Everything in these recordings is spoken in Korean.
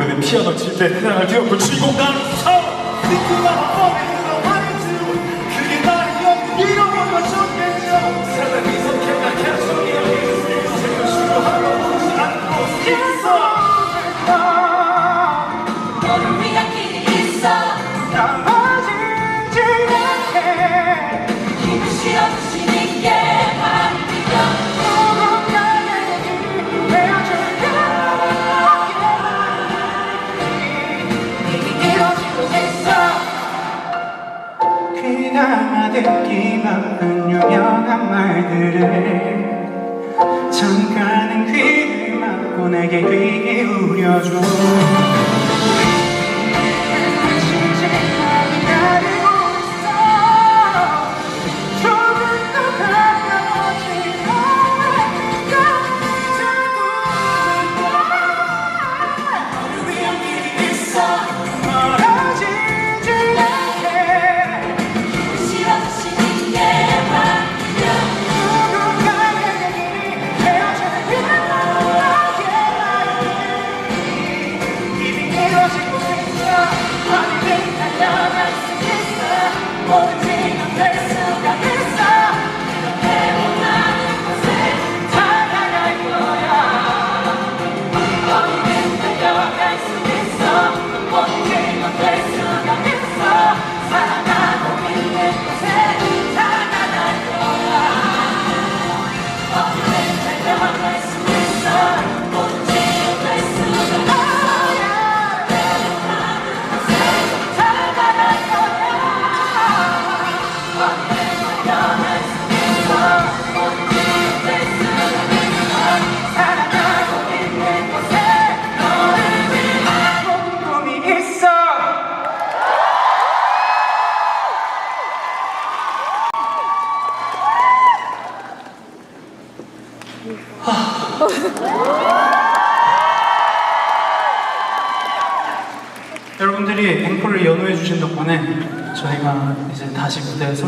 오래된 피아노 칠때 태양을 뒤엎고 주인공 나는 사오 그만 한번 듣기 바쁜 유명한 말들을 잠깐은 귀를 막고 내게 귀 기울여줘. 있어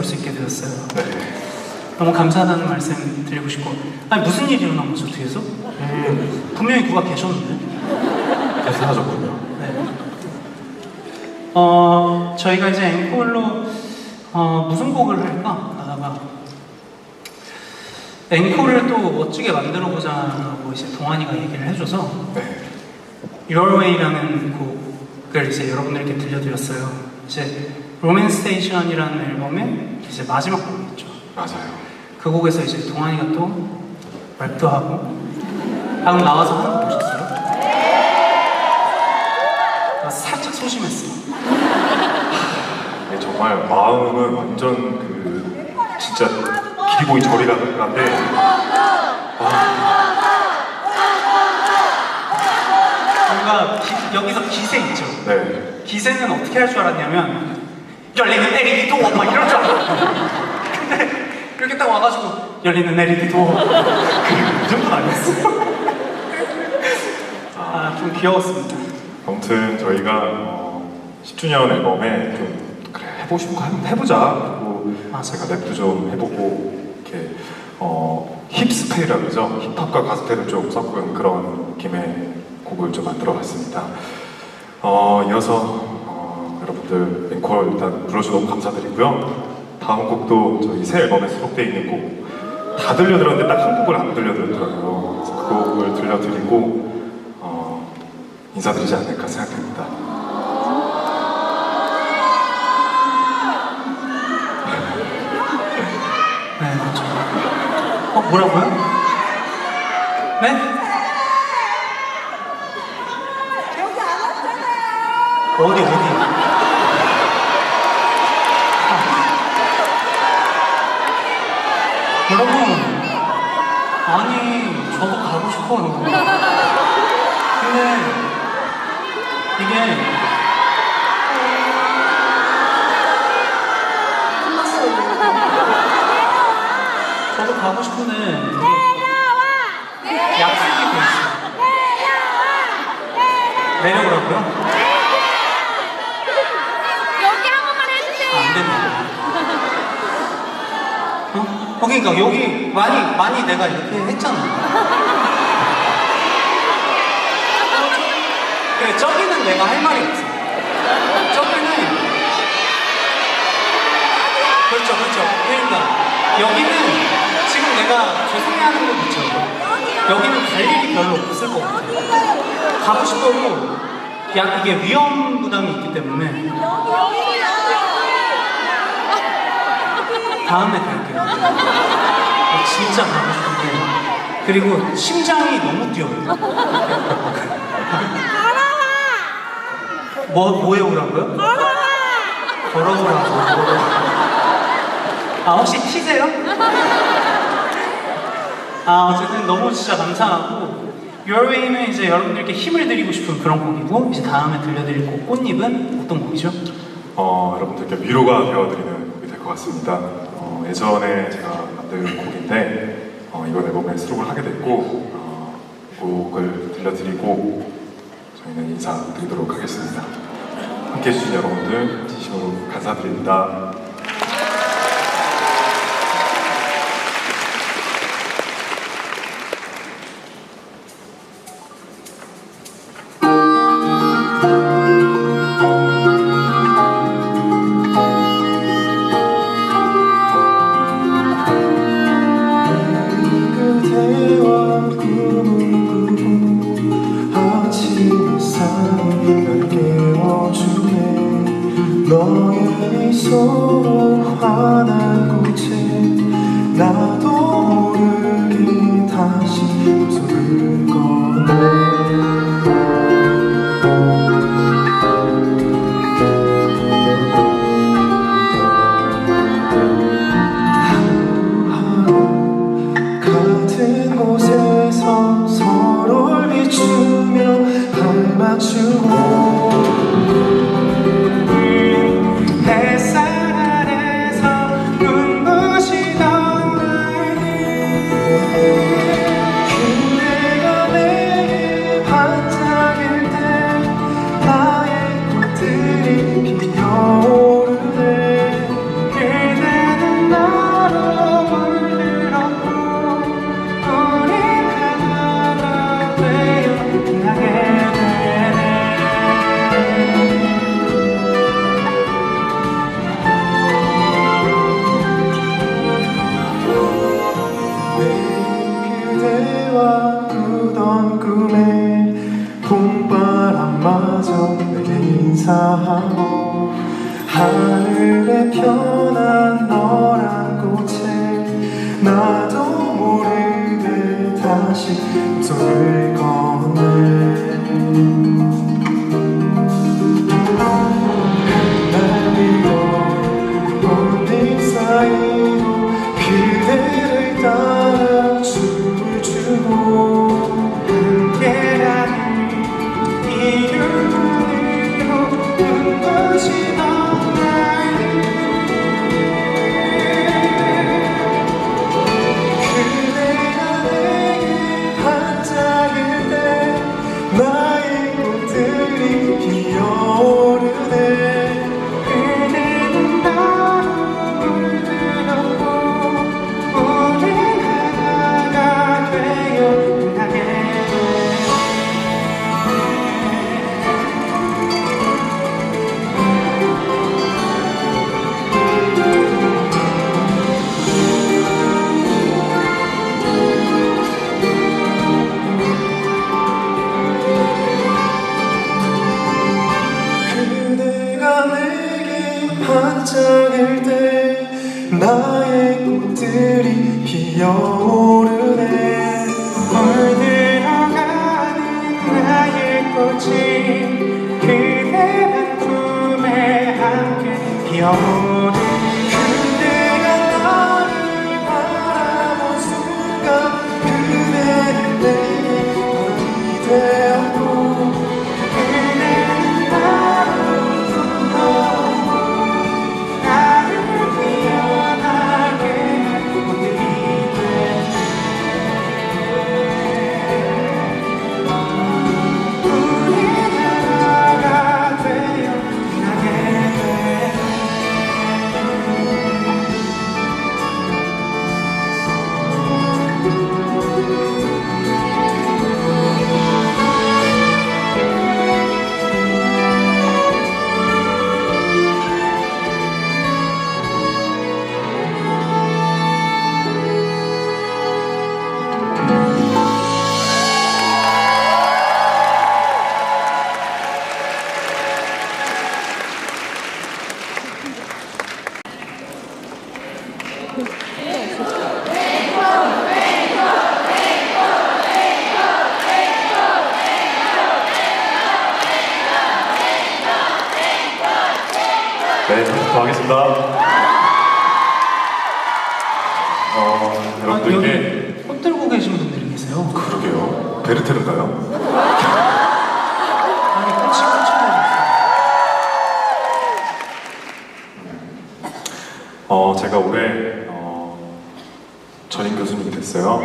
설수 있게 되었어요. 너무 감사하다는 말씀 드리고 싶고 아니 무슨 일이 일어난 거죠 뒤에서? 분명히 누가 계셨는데 사라졌군요 네. 어 저희가 이제 앵콜로 어, 무슨 곡을 할까 하다가 앵콜을 또 멋지게 만들어 보자고 이제 동환이가 얘기를 해줘서 네 Your Way라는 곡을 이제 여러분들께 들려드렸어요. 이제 로맨 스테이션이라는 앨범의 이제 마지막 곡이었죠. 맞아요 그 곡에서 이제 동환이가 또 랩도 하고 방금 나와서 하는 거 보셨어요? 나 살짝 소심했어. 네, 정말 마음은 완전 그 진짜 기보이 저리 가는데 뭔가 기- 여기서 기세 있죠. 네 기세는 어떻게 할 줄 알았냐면 열리는 내리기도 막 이럴 줄 알았어. 근데 이렇게 딱 와가지고 열리는 내리기도 그 정도는 아니었어. 아좀 귀여웠습니다. 아무튼 저희가 어, 10주년 앨범에 좀 그래 해보고 싶은 거 한번 해보자 그리고 하고 맞아. 제가 랩도 좀 해보고 이렇게 어, 힙스페이라고 그러죠 힙합과 가스페를 좀 섞은 그런 느낌의 곡을 좀 만들어봤습니다. 어, 이어서 어, 여러분들 앵콜 일단 불러주셔서 너무 감사드리고요. 다음 곡도 저희 새 앨범에 수록되어 있는 곡 다 들려드렸는데 딱 한 곡을 안 들려드렸더라고요. 그래서 그 곡을 들려드리고 어, 인사드리지 않을까 생각됩니다. 네, 맞죠. 어, 뭐라고요? 네? 어디, 어디? 아. 여러분, 아니, 저도 가고 싶어요. 근데, 이게, 저도 가고 싶은데, 이게 약속이 돼 있어요. 내려오라고요? 여기 한 번만 해주세요. 안 된다. 어? 어, 그러니까 여기 많이, 많이 내가 이렇게 했잖아. 그래, 저기는 내가 할 말이 없어. 저기는. 그렇죠, 그렇죠. 그러니까 여기는 지금 내가 죄송해하는 거 있죠. 여기는 갈 일이 별로 없을 것 같아. 가고 싶어도 야, 이게 위험 부담이 있기 때문에 다음에 갈게요. 아, 진짜 가고 싶은데 그리고 심장이 너무 뛰어요. 뭐 뭐에 오라고요? 걸어오라고. 아 혹시 티세요? 아 어쨌든 너무 진짜 감사하고 Your Way는 이제 여러분들께 힘을 드리고 싶은 그런 곡이고 이제 다음에 들려드릴 곡 꽃잎은 어떤 곡이죠? 어, 여러분들께 위로가 되어드리는 곡이 될 것 같습니다. 어, 예전에 제가 만든 곡인데 어, 이번 앨범에 수록을 하게 됐고 어, 곡을 들려드리고 저희는 인사드리도록 하겠습니다. 함께 해 주신 여러분들 진심으로 감사드립니다. 발맞 하늘에 펴난 너란 꽃에 나도 모르게 다시 손을 꺼 더 하겠습니다. 어, 아, 여러분들께 여기 꽃 들고 계신 분들이 계세요. 그러게요. 베르테르인가요? 아니 들고 어, 제가 올해 어, 전임 교수님이 됐어요.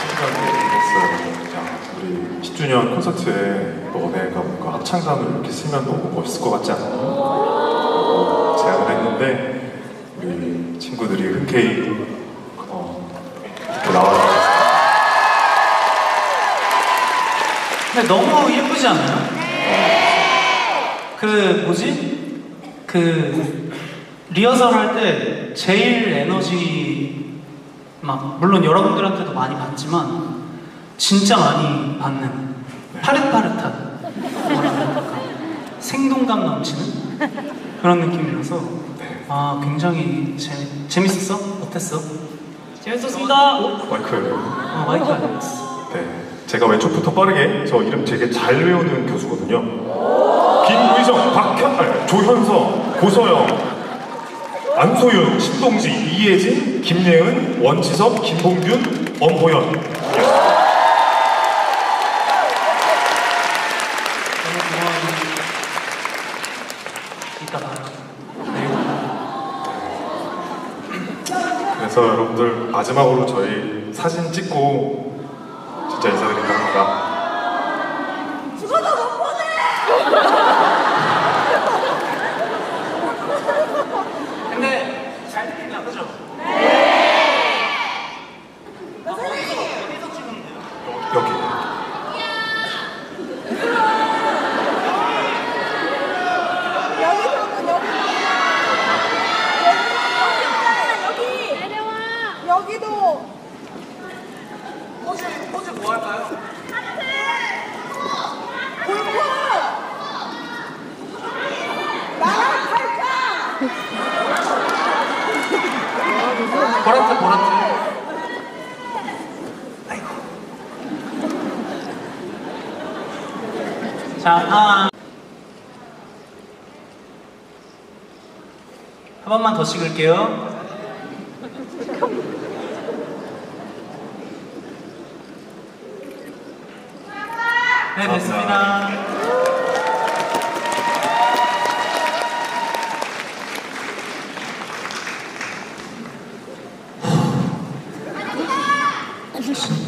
신기하게 됐어요. 그냥 우리 10주년 콘서트에 너네가 뭔가 합창단을 이렇게 쓰면 너무 멋있을 것 같지 않아요? 어, 제안을 했는데 우리 친구들이 흔쾌히 어, 이렇게 나와주셨어요. 근데 너무 예쁘지 않아요? 그 뭐지? 그 리허설 할 때 제일 에너지 막 물론 여러분들한테도 많이 받지만 진짜 많이 받는 파릇파릇한 뭐랄까 생동감 넘치는 그런 느낌이라서 아 굉장히 재, 재밌었어? 어땠어? 재밌었습니다. 마이크예요. 어, 마이크 알렸어. 네, 제가 왼쪽부터 빠르게 저 이름 되게 잘 외우는 교수거든요. 김의정, 박현, 아니, 조현서, 고서영, 안소윤, 신동지, 이예진, 김예은, 원지섭, 김봉균, 엄호연. 너무 고마워요. 이따 봐요. 네. 그래서 여러분들 마지막으로 저희 사진 찍고 진짜 인사드릴까 합니다. 죽어도 못 보내! 근데 잘 들리냐, 그죠? 여기. 여기서는 여기. 여기. 내려와. 여기도. 포즈, 포즈 뭐 할까요? 골프. 나랑 팔자. 보라트, 보라트. 아이고. 자, 아. 한 번만 더 찍을게요. 네, 됐습니다.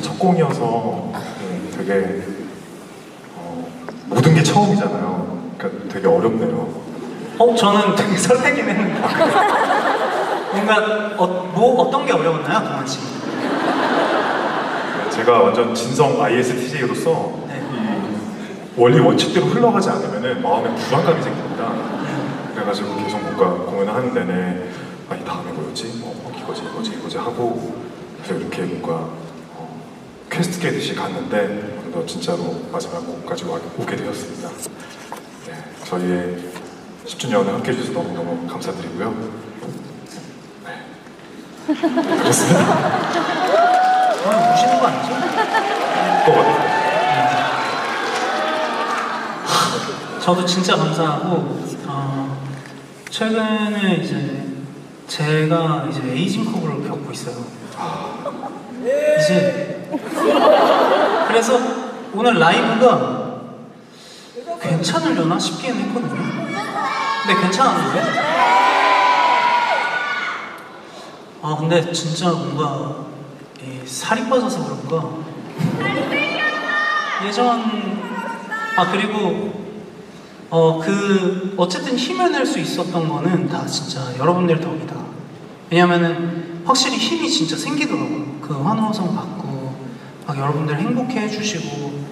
첫 공이어서 네, 되게 처음이잖아요. 그러니까 되게 어렵네요. 어, 저는 되게 설레긴 했는데. 뭔가, 어, 뭐, 어떤 게 어려웠나요, 동환 씨? 제가 완전 진성 ISTJ로서 네. 이 원리 원칙대로 흘러가지 않으면 마음에 불안감이 생깁니다. 그래가지고 계속 뭔가 공연을 하는 내내 아이 다음에 뭐였지? 어, 어, 이거지 이거지 이거지 하고 그래서 이렇게 뭔가 어, 퀘스트 깨듯이 갔는데 너 진짜로 마지막 곡까지 와- 오게 되었습니다. 네, 저희의 10주년을 함께 해주셔서 너무너무 감사드리고요. 네. 그렇습니다. 아, 우시는 거 아니죠? 또. 저도 진짜 감사하고 어, 최근에 이제 제가 이제 에이징 커브를 겪고 있어요. 이제 그래서 오늘 라이브가 괜찮으려나 싶기는 했거든요. 근데 괜찮았는데? 아 근데 진짜 뭔가 이 살이 빠져서 그런가 예전 아 그리고 어 그 어쨌든 힘을 낼 수 있었던 거는 다 진짜 여러분들 덕이다. 왜냐면은 확실히 힘이 진짜 생기더라고요. 그 환호성 받고 막 여러분들 행복해 해주시고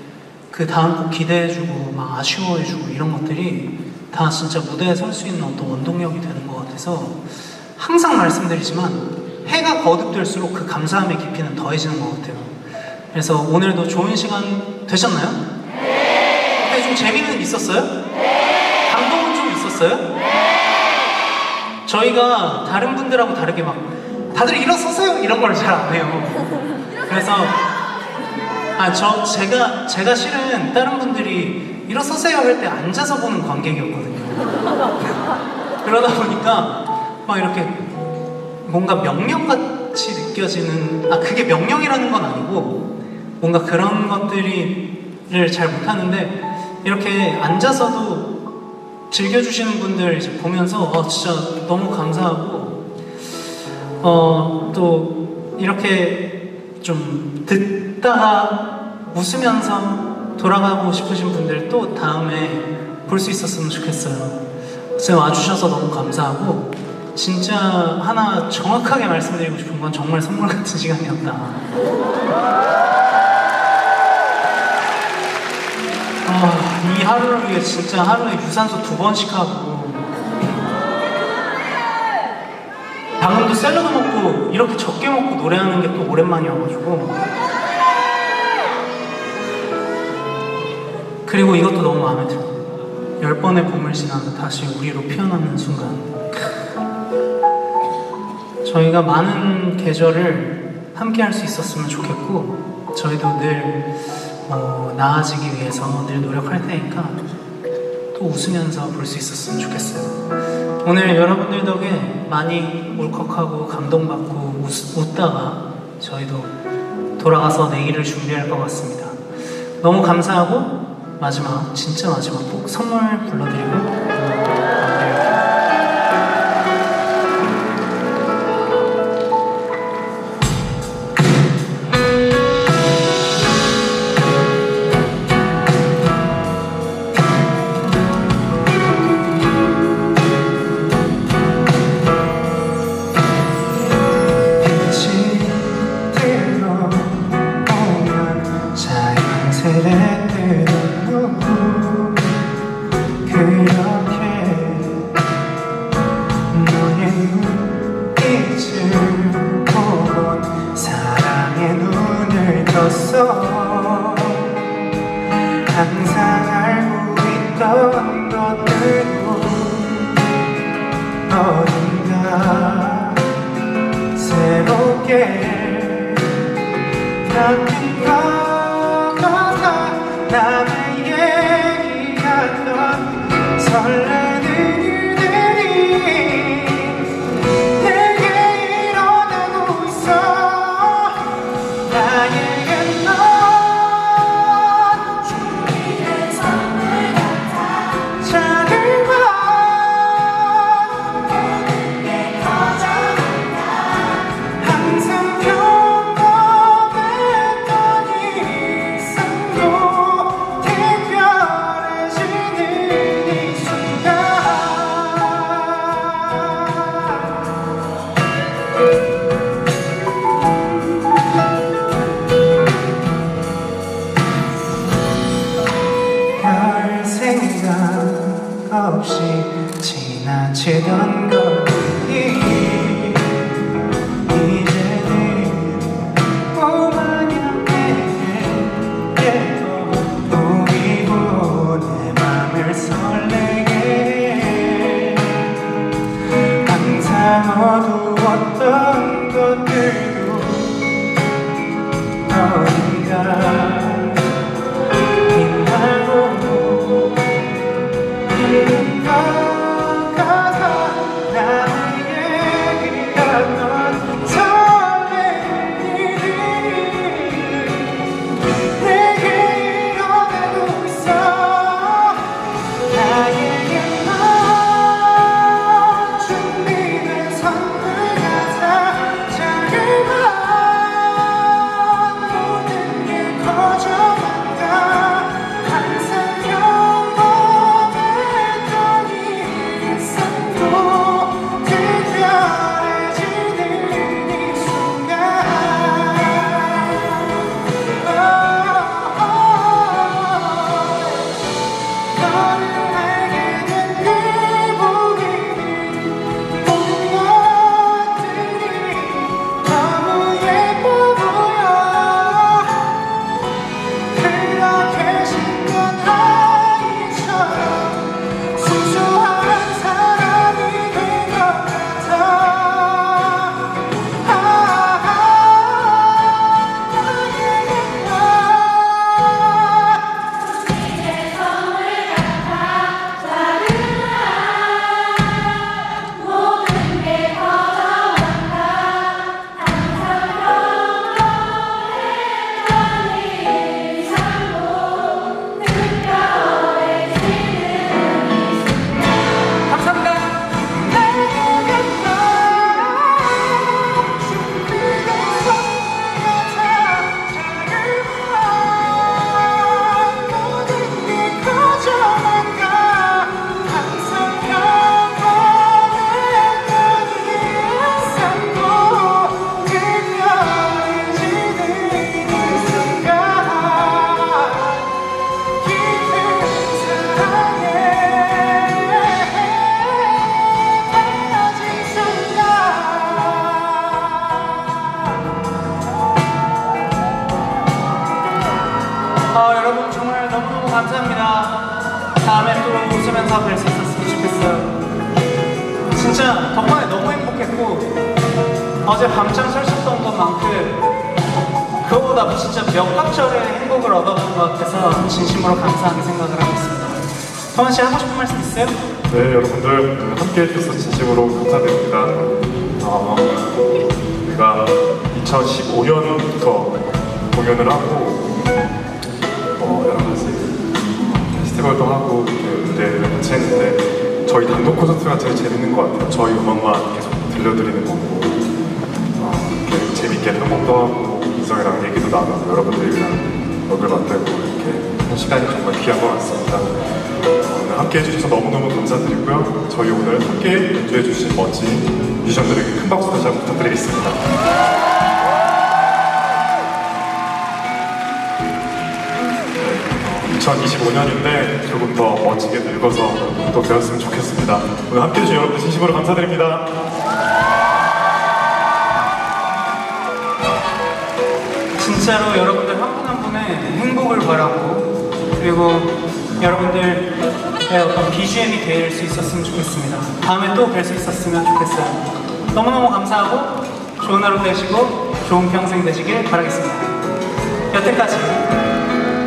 그 다음 곡 기대해주고 막 아쉬워해주고 이런 것들이 다 진짜 무대에 설 수 있는 어떤 원동력이 되는 것 같아서 항상 말씀드리지만 해가 거듭될수록 그 감사함의 깊이는 더해지는 것 같아요. 그래서 오늘도 좋은 시간 되셨나요? 네. 어때 좀 재미는 있었어요? 네. 감동은 좀 있었어요? 저희가 다른 분들하고 다르게 막 다들 일어서세요 이런 걸 잘 안 해요. 그래서 아 저 제가 제가 실은 다른 분들이 일어서세요 할 때 앉아서 보는 관객이었거든요. 그러다 보니까 막 이렇게 뭔가 명령같이 느껴지는 아 그게 명령이라는 건 아니고 뭔가 그런 것들이를 잘 못하는데 이렇게 앉아서도 즐겨주시는 분들 이제 보면서 어, 진짜 너무 감사하고 어, 또 이렇게 좀 듣 다가 웃으면서 돌아가고 싶으신 분들 또 다음에 볼 수 있었으면 좋겠어요. 지금 와주셔서 너무 감사하고 진짜 하나 정확하게 말씀드리고 싶은 건 정말 선물 같은 시간이었다. 아, 이 하루를 위해 진짜 하루에 유산소 두 번씩 하고 방금도 샐러드 먹고 이렇게 적게 먹고 노래하는 게 또 오랜만이어가지고 그리고 이것도 너무 마음에 들어요 열 번의 봄을 지나서 다시 우리로 피어나는 순간 저희가 많은 계절을 함께 할 수 있었으면 좋겠고 저희도 늘 어, 나아지기 위해서 늘 노력할 테니까 또 웃으면서 볼 수 있었으면 좋겠어요. 오늘 여러분들 덕에 많이 울컥하고 감동받고 웃, 웃다가 저희도 돌아가서 내일을 준비할 것 같습니다. 너무 감사하고 마지막 진짜 마지막 꼭 선물 불러드리고 어제 밤잠 설쳤던 것만큼 그거보다 진짜 몇 각절의 행복을 얻어본 것 같아서 진심으로 감사하게 생각을 하고 있습니다. 성원 씨 하고 싶은 말씀 있어요? 네, 여러분들 함께 해주셔서 진심으로 감사드립니다. 어, 우리가 2015년부터 공연을 하고 어, 여러 가지 페스티벌도 하고 무대를 같이 했는데 저희 단독 콘서트가 제일 재밌는 것 같아요. 저희 음악만 계속 들려드리는 거고 재밌게 편곡도 이성이랑 얘기도 나누고 여러분들이랑 먹을 만들고 이렇게 한 시간이 정말 귀한 것 같습니다. 어, 오늘 함께 해주셔서 너무너무 감사드리고요. 저희 오늘 함께 연주해주신 멋진 뮤지션들에게 큰 박수 다시 한번 부탁드리겠습니다. 2025년인데 조금 더 멋지게 늙어서 또 배웠으면 좋겠습니다. 오늘 함께 해주신 여러분 진심으로 감사드립니다. 진짜로 여러분들 한 분 한 분의 행복을 바라고 그리고 여러분들의 어떤 BGM이 될 수 있었으면 좋겠습니다. 다음에 또 뵐 수 있었으면 좋겠어요. 너무너무 감사하고 좋은 하루 되시고 좋은 평생 되시길 바라겠습니다. 여태까지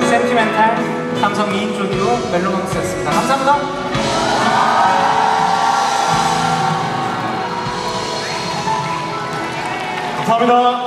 센티멘탈 감성 2인조 듀오 멜로망스였습니다. 감사합니다. 감사합니다.